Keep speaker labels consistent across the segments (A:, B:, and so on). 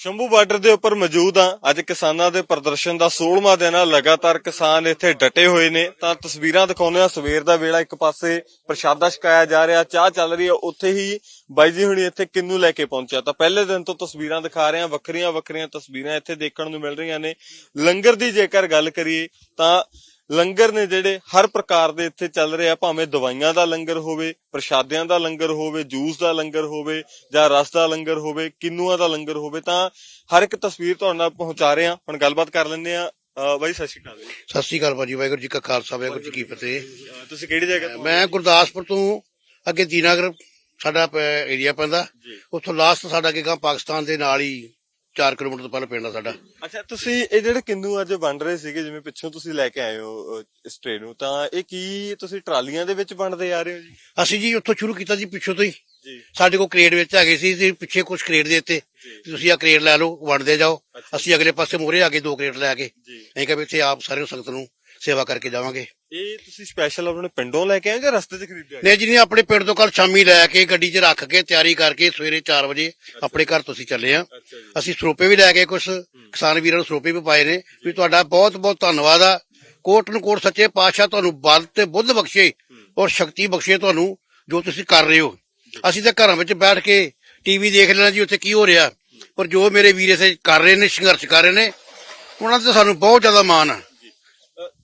A: Shambhu border ਦੇ ਉੱਪਰ ਮੌਜੂਦ ਆ ਅੱਜ ਕਿਸਾਨਾਂ ਦੇ ਪ੍ਰਦਰਸ਼ਨ ਦਾ 16ਵਾਂ ਦਿਨ ਆ। ਲਗਾਤਾਰ ਕਿਸਾਨ ਇੱਥੇ ਡਟੇ ਹੋਏ ਨੇ। ਤਾਂ ਤਸਵੀਰਾਂ ਦਿਖਾਉਂਦੇ ਆ ਸਵੇਰ ਦਾ ਵੇਲਾ ਇੱਕ ਪਾਸੇ ਪ੍ਰਸ਼ਾਦਾ ਛਕਾਇਆ ਜਾ ਰਿਹਾ। ਚਾਹ ਚੱਲ ਰਹੀ ਆ ਉੱਥੇ ਹੀ ਬਾਈ ਜੀ ਹੁਣੀ ਇੱਥੇ ਕਿੰਨੂ ਲੈ ਕੇ ਪਹੁੰਚਿਆ। ਤਾਂ ਪਹਿਲੇ ਦਿਨ ਤੋਂ ਤਸਵੀਰਾਂ ਦਿਖਾ ਰਹੇ ਆ ਵੱਖਰੀਆਂ ਵੱਖਰੀਆਂ ਤਸਵੀਰਾਂ ਇੱਥੇ ਦੇਖਣ ਨੂੰ ਮਿਲ ਰਹੀਆਂ ਨੇ। ਲੰਗਰ ਦੀ ਜੇਕਰ ਗੱਲ ਕਰੀਏ, ਤਾਂ ਲੰਗਰ ਨੇ ਜਿਹੜੇ ਹਰ ਪ੍ਰਕਾਰ ਦੇ ਇੱਥੇ ਚੱਲ ਰਹੇ ਆ ਭਾਵੇਂ ਦਵਾਈਆਂ ਦਾ ਲੰਗਰ ਹੋਵੇ ਪ੍ਰਸ਼ਾਦਿਆਂ ਦਾ ਲੰਗਰ ਹੋਵੇ ਜੂਸ ਦਾ ਲੰਗਰ ਹੋਵੇ ਜਾਂ ਰਸ ਦਾ ਲੰਗਰ ਹੋਵੇ ਕਿੰਨੂਆਂ ਦਾ ਲੰਗਰ ਹੋਵੇ ਤਾਂ ਹਰ ਇੱਕ ਤਸਵੀਰ ਤੁਹਾਡੇ ਨਾਲ ਪਹੁੰਚਾ ਰਹੇ ਆ ਹੁਣ ਗੱਲਬਾਤ ਕਰ ਲੈਂਦੇ ਆ ਬਾਈ ਸਤਿ ਸ਼੍ਰੀ ਅਕਾਲ ਜੀ
B: ਸਤਿ ਸ੍ਰੀ ਅਕਾਲ ਭਾਜੀ ਵਾਹਿਗੁਰੂ ਜੀ ਕਾ ਖਾਲਸਾ ਵਾਹਿਗੁਰੂ ਜੀ ਕੀ ਫਤਿਹ।
A: ਤੁਸੀਂ ਕਿਹੜੀ ਜਗ੍ਹਾ ਤੋਂ
B: ਮੈਂ ਗੁਰਦਾਸਪੁਰ ਤੋਂ ਅੱਗੇ ਦੀਨਾਗਰ ਸਾਡਾ ਏਰੀਆ ਪੈਂਦਾ। ਉੱਥੋਂ ਲਾਸਟ ਸਾਡਾ ਕੀ ਗਾ ਪਾਕਿਸਤਾਨ ਦੇ ਨਾਲ ਹੀ 4 ਕਿਲੋਮੀਟਰ ਤੋਂ ਪਹਿਲਾਂ ਪਿੰਡ ਆ ਸਾਡਾ।
A: ਅੱਛਾ ਤੁਸੀਂ ਇਹ ਜਿਹੜੇ ਕਿੰਨੂ ਅੱਜ ਬਣ ਰਹੇ ਸੀਗੇ ਜਿਵੇਂ ਪਿੱਛੋਂ ਤੁਸੀਂ ਲੈ ਕੇ ਆਏ ਹੋ ਇਸ ਟ੍ਰੇਨ ਨੂੰ ਤਾਂ ਇਹ ਕੀ ਤੁਸੀਂ ਟਰਾਲੀਆਂ ਦੇ ਵਿੱਚ ਬਣਦੇ ਆ ਰਹੇ ਹੋ ਜੀ?
B: ਅਸੀਂ ਜੀ ਉੱਥੋਂ ਸ਼ੁਰੂ ਕੀਤਾ ਜੀ ਪਿੱਛੋਂ ਤੋਂ ਹੀ।
A: ਜੀ।
B: ਸਾਡੇ ਕੋਲ ਕ੍ਰੇਡ ਵਿੱਚ ਹੈਗੇ ਸੀ ਤੇ ਪਿੱਛੇ ਕੁਝ ਕ੍ਰੇਡ ਦੇ ਦਿੱਤੇ ਤੁਸੀਂ ਆ ਕ੍ਰੇਡ ਲੈ ਲਓ ਵੰਡਦੇ ਜਾਓ। ਅਸੀਂ ਅਗਲੇ ਪਾਸੇ ਮੋਰੇ ਆ ਕੇ ਦੋ ਕ੍ਰੇਡ ਲੈ ਕੇ। ਅਸੀਂ ਕਿਹਾ ਵੀ ਇੱਥੇ ਆਪ ਸਾਰੇ ਸੰਗਤ ਨੂੰ ਸੇਵਾ ਕਰਕੇ ਜਾਵਾਂਗੇ।
A: ਇਹ ਤੁਸੀਂ ਸਪੈਸ਼ਲ ਆਪਣੇ ਪਿੰਡੋਂ ਲੈ ਕੇ ਆਏ ਜਾਂ ਰਸਤੇ 'ਚ ਖਰੀਦਿਆ
B: ਨੇ ਜੀ ਨੇ ਆਪਣੇ ਪਿੰਡ ਤੋਂ ਕੱਲ ਸ਼ਾਮੀ ਲੈ ਕੇ ਗੱਡੀ 'ਚ ਰੱਖ ਕੇ ਤਿਆਰੀ ਕਰਕੇ ਸਵੇਰੇ 4 ਵਜੇ ਆਪਣੇ ਘਰ ਤੋਂ ਅਸੀਂ ਚੱਲੇ ਆ ਅਸੀਂ ਸਰੋਪੇ ਵੀ ਲੈ ਕੇ ਕੁਝ ਕਿਸਾਨ ਵੀਰਾਂ ਨੂੰ ਸਰੋਪੇ ਵੀ ਪਾਏ ਨੇ। ਵੀ ਤੁਹਾਡਾ ਬਹੁਤ ਬਹੁਤ ਧੰਨਵਾਦ ਆ। ਕੋਟ ਨੂੰ ਕੋਟ ਸੱਚੇ ਪਾਤਸ਼ਾਹ ਤੁਹਾਨੂੰ ਬਲ ਤੇ ਬੁੱਧ ਬਖਸ਼ੇ ਔਰ ਸ਼ਕਤੀ ਬਖਸ਼ੇ ਤੁਹਾਨੂੰ ਜੋ ਤੁਸੀਂ ਕਰ ਰਹੇ ਹੋ। ਅਸੀਂ ਤਾਂ ਘਰਾਂ ਵਿੱਚ ਬੈਠ ਕੇ ਟੀਵੀ ਦੇਖ ਲੈਣਾ ਜੀ ਉੱਥੇ ਕੀ ਹੋ ਰਿਹਾ। ਪਰ ਜੋ ਮੇਰੇ ਵੀਰ ਇਥੇ ਕਰ ਰਹੇ ਨੇ ਸੰਘਰਸ਼ ਕਰ ਰਹੇ ਨੇ ਉਹਨਾਂ ਤੇ ਸਾਨੂੰ ਬਹੁਤ ਜ਼ਿਆਦਾ ਮਾਣ ਆ।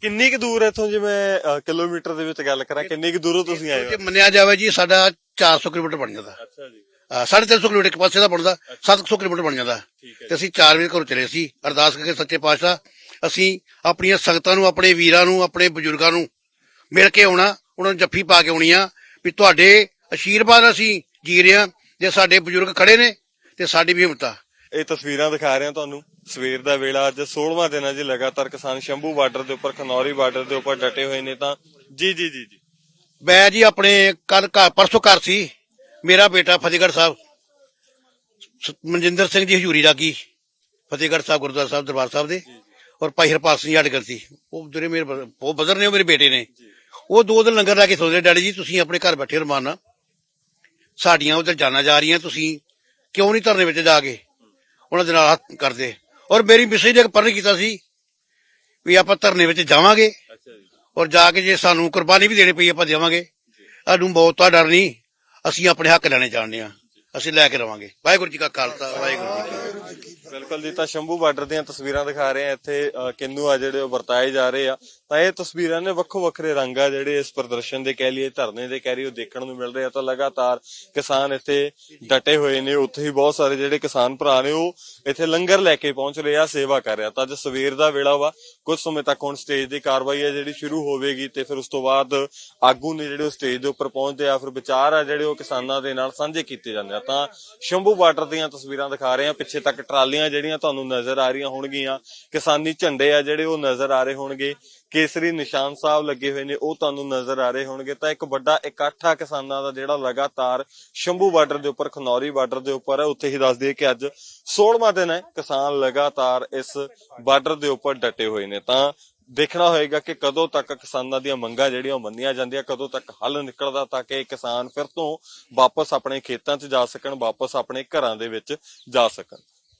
A: ਕਿੰਨੀ ਕੁ ਦੂਰ ਹੈ ਇੱਥੋਂ ਜੇ ਮੈਂ ਅਹ, ਕਿਲੋਮੀਟਰ ਦੇ ਵਿੱਚ ਗੱਲ ਕਰਾਂ ਕਿੰਨੀ ਕੁ ਦੂਰੋਂ ਤੁਸੀਂ ਆਏ
B: ਜੇ
A: ਹੋ
B: ਮੰਨਿਆ ਜਾਵੇ ਜੀ ਸਾਡਾ 400 ਕਿਲੋਮੀਟਰ ਬਣ ਜਾਂਦਾ।
A: ਅੱਛਾ ਜੀ।
B: ਅਹ ਸਾਢੇ 350 ਕਿਲੋਮੀਟਰ ਇੱਕ ਪਾਸੇ ਦਾ ਬਣਦਾ 700 ਕਿਲੋਮੀਟਰ ਬਣ ਜਾਂਦਾ।
A: ਠੀਕ ਹੈ
B: ਤੇ ਅਸੀਂ 4 ਵਜੇ ਘਰੋਂ ਚਲੇ ਸੀ ਅਰਦਾਸ ਕਰਕੇ ਸੱਚੇ ਪਾਤਸ਼ਾਹ ਅਸੀਂ ਆਪਣੀਆਂ ਸੰਗਤਾਂ ਨੂੰ ਆਪਣੇ ਵੀਰਾਂ ਨੂੰ ਆਪਣੇ ਬਜ਼ੁਰਗਾਂ ਨੂੰ ਮਿਲ ਕੇ ਆਉਣਾ ਉਹਨਾਂ ਨੂੰ ਜੱਫੀ ਪਾ ਕੇ ਆਉਣੀ ਆ ਵੀ ਤੁਹਾਡੇ ਅਸ਼ੀਰਵਾਦ ਅਸੀਂ ਜੀ ਰਹੇ ਹਾਂ ਜੇ ਸਾਡੇ ਬਜ਼ੁਰਗ ਖੜੇ ਨੇ ਤੇ ਸਾਡੀ ਵੀ ਹਿੰਮਤ ਆ।
A: ਇਹ ਤਸਵੀਰਾਂ ਦਿਖਾ ਰਹੇ ਹਾਂ ਤੁਹਾਨੂੰ। ਸਵੇਰ ਦਾ ਵੇਲਾ ਅੱਜ 16ਵਾਂ ਦਿਨ ਹੈ ਜੀ ਲਗਾਤਾਰ ਕਿਸਾਨ ਸ਼ੰਭੂ ਬਾਰਡਰ ਦੇ ਉੱਪਰ ਖਨੌਰੀ ਬਾਰਡਰ ਦੇ ਉੱਪਰ ਡਟੇ ਹੋਏ ਨੇ ਤਾਂ। ਜੀ ਜੀ ਜੀ ਜੀ।
B: ਮੈਂ ਜੀ ਆਪਣੇ ਕੱਲ ਘਰ ਪਰਸੋਂ ਘਰ ਸੀ। ਮੇਰਾ ਬੇਟਾ ਫਤਿਹਗੜ੍ਹ ਸਾਹਿਬ। ਮਨਜਿੰਦਰ ਸਿੰਘ ਜੀ ਹਜੂਰੀ ਰਾਗੀ ਫਤਿਹਗੜ੍ਹ ਸਾਹਿਬ ਗੁਰਦੁਆਰਾ ਸਾਹਿਬ ਦਰਬਾਰ ਸਾਹਿਬ ਦੇ। ਔਰ ਭਾਈ ਹਰਪਾਲ ਸਿੰਘ ਅੜਗਰ ਸੀ। ਉਹ ਜਿਹੜੇ ਮੇਰੇ ਉਹ ਬਜ਼ਰ ਨੇ ਉਹ ਮੇਰੇ ਬੇਟੇ ਨੇ। ਉਹ ਦੋ ਦਿਨ ਲੰਗਰ ਲੈ ਕੇ ਸੋਚਦੇ ਡੈਡੀ ਜੀ ਤੁਸੀਂ ਆਪਣੇ ਘਰ ਬੈਠੇ ਰਮਾਨਾ ਸਾਡੀਆਂ ਉਧਰ ਜਾਣਾ ਜਾ ਰਹੀਆਂ ਤੁਸੀਂ ਕਿਉਂ ਨਹੀਂ ਧਰਨੇ ਵਿੱਚ ਜਾ ਕੇ? ਉਹਨਾਂ ਦੇ ਨਾਲ ਹੱਥ ਕਰਦੇ। ਔਰ ਮੇਰੀ ਮਿਸੇਜ ਨੇ ਪਰਨ ਕੀਤਾ ਸੀ ਵੀ ਆਪਾਂ ਧਰਨੇ ਵਿੱਚ ਜਾਵਾਂਗੇ ਔਰ ਜਾ ਕੇ ਜੇ ਸਾਨੂੰ ਕੁਰਬਾਨੀ ਵੀ ਦੇਣੀ ਪਈ ਆਪਾਂ ਦੇਵਾਂਗੇ। ਸਾਨੂੰ ਬਹੁਤ ਡਰ ਨਹੀਂ। ਅਸੀਂ ਆਪਣੇ ਹੱਕ ਲੈਣੇ ਚਾਹੁੰਦੇ ਆ ਅਸੀਂ ਲੈ ਕੇ ਰਵਾਂਗੇ। ਵਾਹਿਗੁਰੂ ਜੀ ਕਾ ਖਾਲਸਾ ਵਾਹਿਗੁਰੂ ਜੀ ਕੀ
A: ਬਿਲਕੁਲ ਜੀ, ਤਾਂ ਸ਼ੰਭੂ ਬਾਰਡਰ ਦੀਆਂ ਤਸਵੀਰਾਂ ਦਿਖਾ ਰਹੇ ਆ ਇੱਥੇ ਕਿੰਨੂ ਆ ਜਿਹੜੇ ਉਹ ਵਰਤਾਏ ਜਾ ਰਹੇ ਆ। ਤਾਂ ਇਹ ਤਸਵੀਰਾਂ ਨੇ ਵੱਖੋ ਵੱਖਰੇ ਰੰਗ ਆ ਜਿਹੜੇ ਇਸ ਪ੍ਰਦਰਸ਼ਨ ਦੇ ਕਹਿ ਲਈਏ, ਧਰਨੇ ਦੇ ਕਹਿ ਲਈਏ, ਉਹ ਦੇਖਣ ਨੂੰ ਮਿਲ ਰਹੇ ਆ। ਤਾਂ ਲਗਾਤਾਰ ਕਿਸਾਨ ਇੱਥੇ ਡਟੇ ਹੋਏ ਨੇ। ਉੱਥੇ ਹੀ ਬਹੁਤ ਸਾਰੇ ਜਿਹੜੇ ਕਿਸਾਨ ਭਰਾ ਨੇ, ਉਹ ਇੱਥੇ ਲੰਗਰ ਲੈ ਕੇ ਪਹੁੰਚ ਰਹੇ ਆ, ਸੇਵਾ ਕਰ ਰਿਹਾ ਤਾਂ ਅੱਜ ਸਵੇਰ ਦਾ ਵੇਲਾ ਵਾ। ਕੁਝ ਸਮੇਂ ਤੱਕ ਹੁਣ ਸਟੇਜ ਦੀ ਕਾਰਵਾਈ ਆ ਜਿਹੜੀ ਸ਼ੁਰੂ ਹੋਵੇਗੀ ਤੇ ਫਿਰ ਉਸ ਤੋਂ ਬਾਅਦ ਆਗੂ ਨੇ ਜਿਹੜੇ ਉਹ ਸਟੇਜ ਦੇ ਉੱਪਰ ਪਹੁੰਚਦੇ ਆ, ਫਿਰ ਵਿਚਾਰ ਆ ਜਿਹੜੇ ਉਹ ਕਿਸਾਨਾਂ ਦੇ ਨਾਲ ਸਾਂਝੇ ਕੀਤੇ ਜਾਂਦੇ ਆ। ਤਾਂ ਸ਼ੰਭੂ ਬਾਰਡਰ ਦੀਆਂ ਤਸਵੀਰਾਂ ਦਿਖਾ ਰਹੇ ਆ। ਪਿੱਛੇ ਤੱਕ ਟਰਾਲੀ ਟਰਾਲੀਆਂ ਜਿਹੜੀਆਂ ਤੁਹਾਨੂੰ ਨਜ਼ਰ ਆ ਰਹੀਆਂ ਹੋਣਗੀਆਂ, ਕਿਸਾਨੀ ਝੰਡੇ ਆ ਜਿਹੜੇ ਉਹ ਨਜ਼ਰ ਆ ਰਹੇ ਹੋਣਗੇ, ਕੇਸਰੀ ਨਿਸ਼ਾਨ ਸਾਹਿਬ ਲੱਗੇ ਹੋਏ ਨੇ, ਉਹ ਤੁਹਾਨੂੰ ਨਜ਼ਰ ਆ ਰਹੇ ਹੋਣਗੇ। ਤਾਂ ਇੱਕ ਵੱਡਾ ਇਕੱਠ ਕਿਸਾਨਾਂ ਦਾ ਜਿਹੜਾ ਲਗਾਤਾਰ ਸ਼ੰਭੂ ਬਾਰਡਰ ਦੇ ਉੱਪਰ, ਖਨੌਰੀ ਬਾਰਡਰ ਦੇ ਉੱਪਰ ਹੈ ਉੱਥੇ ਹੀ ਦੱਸ ਦਈਏ ਕਿ ਅੱਜ 16ਵਾਂ ਦਿਨ ਹੈ, ਕਿਸਾਨ ਲਗਾਤਾਰ ਇਸ ਬਾਰਡਰ ਦੇ ਉੱਪਰ ਡਟੇ ਹੋਏ ਨੇ। ਤਾਂ ਦੇਖਣਾ ਹੋਏਗਾ ਕਿ ਕਦੋਂ ਤੱਕ ਕਿਸਾਨਾਂ ਦੀਆਂ ਮੰਗਾਂ ਜਿਹੜੀਆਂ ਉਹ ਮੰਨੀਆਂ ਜਾਂਦੀਆਂ, ਕਦੋਂ ਤੱਕ ਹੱਲ ਨਿਕਲਦਾ ਤਾਂ ਕਿ ਕਿਸਾਨ ਫਿਰ ਤੋਂ ਵਾਪਸ ਆਪਣੇ ਖੇਤਾਂ 'ਚ ਜਾ ਸਕਣ, ਵਾਪਸ ਆਪਣੇ ਘਰਾਂ ਦੇ ਵਿੱਚ ਜਾ ਸਕਣ।